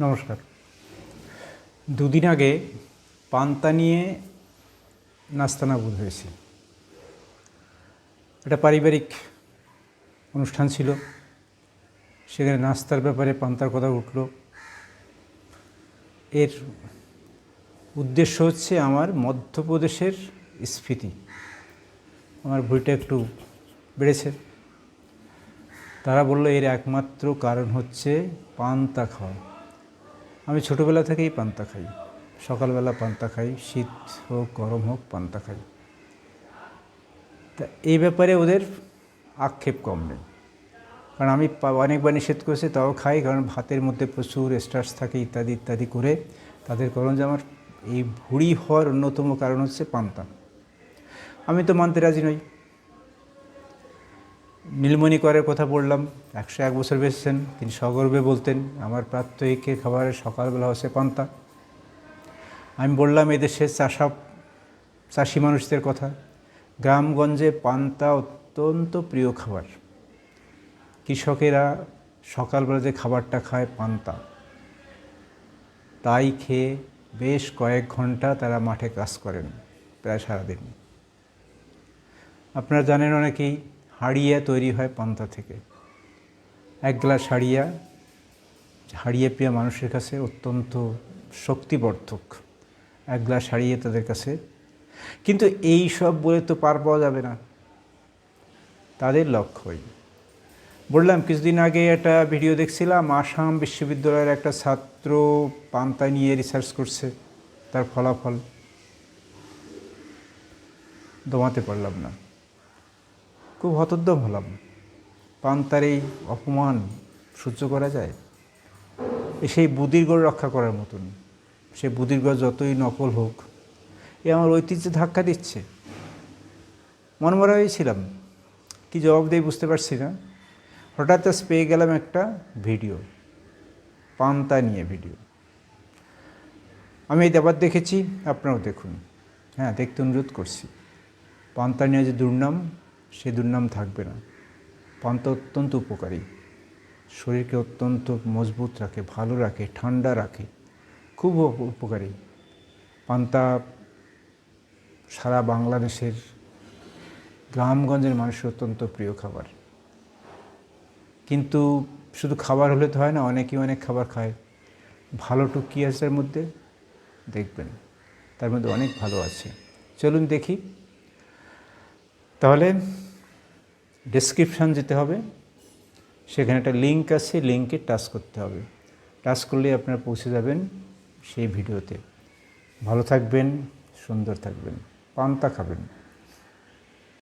নমস্কার। দুদিন আগে পান্তা নিয়ে নাস্তানাবুদ হয়েছে। এটা পারিবারিক অনুষ্ঠান ছিল। সেখানে নাস্তার ব্যাপারে পান্তার কথা উঠল। এর উদ্দেশ্য হচ্ছে আমার মধ্যপ্রদেশের স্ফীতি। আমার ভুঁড়িটা একটু বেড়েছে। তারা বলল, এর একমাত্র কারণ হচ্ছে পান্তা খাওয়া। আমি ছোটোবেলা থেকেই পান্তা খাই। সকালবেলা পান্তা খাই, শীত হোক, গরম হোক, পান্তা খাই। তা এই ব্যাপারে ওদের আক্ষেপ কম নেই। কারণ আমি অনেকবার নিষেধ করেছি, তাও খাই। কারণ ভাতের মধ্যে প্রচুর স্টার্চ থাকে, ইত্যাদি ইত্যাদি করে তাদের কারণ যে আমার এই ভুঁড়ি হওয়ার অন্যতম কারণ হচ্ছে পান্তা। আমি তো মানতে রাজি নই। নীলমণি করের কথা বললাম, একশো এক বছর বেঁচেছেন, তিনি সগর্বে বলতেন, আমার প্রাত্যহিকের খাবারের সকালবেলা হচ্ছে পান্তা। আমি বললাম এদেশের চাষা, চাষি মানুষদের কথা, গ্রামগঞ্জে পান্তা অত্যন্ত প্রিয় খাবার। কৃষকেরা সকালবেলা যে খাবারটা খায় পান্তা, তাই খেয়ে বেশ কয়েক ঘণ্টা তারা মাঠে কাজ করেন, প্রায় সারাদিন। আপনারা জানেন অনেকেই হাড়িয়া তৈরি হয় পান্তা থেকে। এক গ্লাস হাড়িয়া হাড়িয়া প্রিয় মানুষের কাছে অত্যন্ত শক্তিবর্ধক। এক গ্লাস হাড়িয়ে তাদের কাছে। কিন্তু এই সব বলে তো পার পাওয়া যাবে না। তাদের লক্ষ্যই। বললাম, কিছুদিন আগে একটা ভিডিও দেখছিলাম, আসাম বিশ্ববিদ্যালয়ের একটা ছাত্র পান্তা নিয়ে রিসার্চ করছে, তার ফলাফল। দমাতে পারলাম না। খুব হতোদ্যম হলাম। পান্তার এই অপমান সহ্য করা যায়? সেই বুদিরগড় রক্ষা করার মতন। সে বুদিরগড় যতই নকল হোক, এ আমার ঐতিহ্যে ধাক্কা দিচ্ছে। মনমরা হয়েছিলাম, কি জবাব দিয়ে বুঝতে পারছি না। হঠাৎ পেয়ে গেলাম একটা ভিডিও পান্তা নিয়ে ভিডিও। আমি এই দেবার দেখেছি, আপনারাও দেখুন। হ্যাঁ দেখতে অনুরোধ করছি। পান্তা নিয়ে যে দুর্নাম সে দুর্নাম থাকবে না। পান্তা অত্যন্ত উপকারী। শরীরকে অত্যন্ত মজবুত রাখে, ভালো রাখে, ঠান্ডা রাখে। খুব উপকারী। পান্তা সারা বাংলাদেশের গ্রামগঞ্জের মানুষের অত্যন্ত প্রিয় খাবার। কিন্তু শুধু খাবার হলে তো হয় না, অনেকেই অনেক খাবার খায়। ভালোটুকু কী আছে এর মধ্যে, দেখবেন। তার মধ্যে অনেক ভালো আছে। চলুন দেখি। তাহলে ডেসক্রিপশান যেতে হবে। সেখানে একটা লিঙ্ক আছে লিঙ্কে টাচ করতে হবে। টাচ করলে আপনারা পৌঁছে যাবেন সেই ভিডিওতে। ভালো থাকবেন, সুন্দর থাকবেন, পান্তা খাবেন।